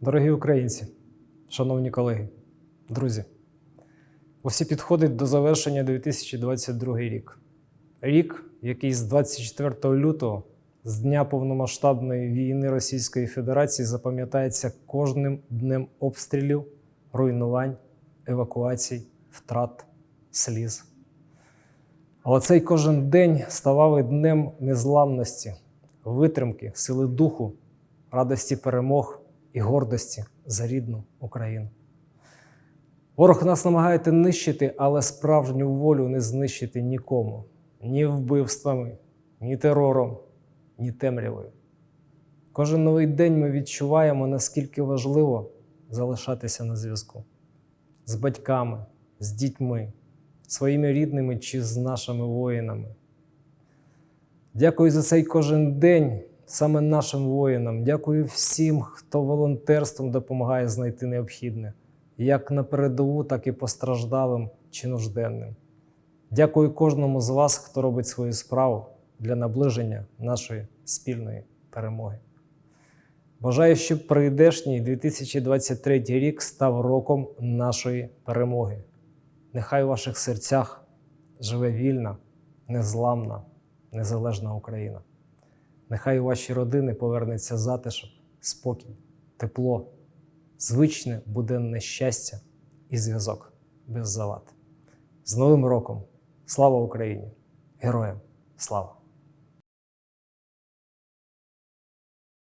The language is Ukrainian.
Дорогі українці, шановні колеги, друзі, усі підходить до завершення 2022 рік. Рік, який з 24 лютого, з дня повномасштабної війни Російської Федерації, запам'ятається кожним днем обстрілів, руйнувань, евакуацій, втрат, сліз. Але цей кожен день ставав і днем незламності, витримки, сили духу, радості перемог і гордості за рідну Україну. Ворог нас намагається нищити, але справжню волю не знищити нікому, ні вбивствами, ні терором, ні темрявою. Кожен новий день ми відчуваємо, наскільки важливо залишатися на зв'язку з батьками, з дітьми, своїми рідними чи з нашими воїнами. Дякую за цей кожен день саме нашим воїнам. Дякую всім, хто волонтерством допомагає знайти необхідне, як на передову, так і постраждалим чи нужденним. Дякую кожному з вас, хто робить свою справу для наближення нашої спільної перемоги. Бажаю, щоб прийдешній 2023 рік став роком нашої перемоги. Нехай у ваших серцях живе вільна, незламна, незалежна Україна. Нехай у ваші родини повернеться затишок, спокій, тепло, звичне буденне щастя і зв'язок без завад. З Новим роком! Слава Україні! Героям! Слава!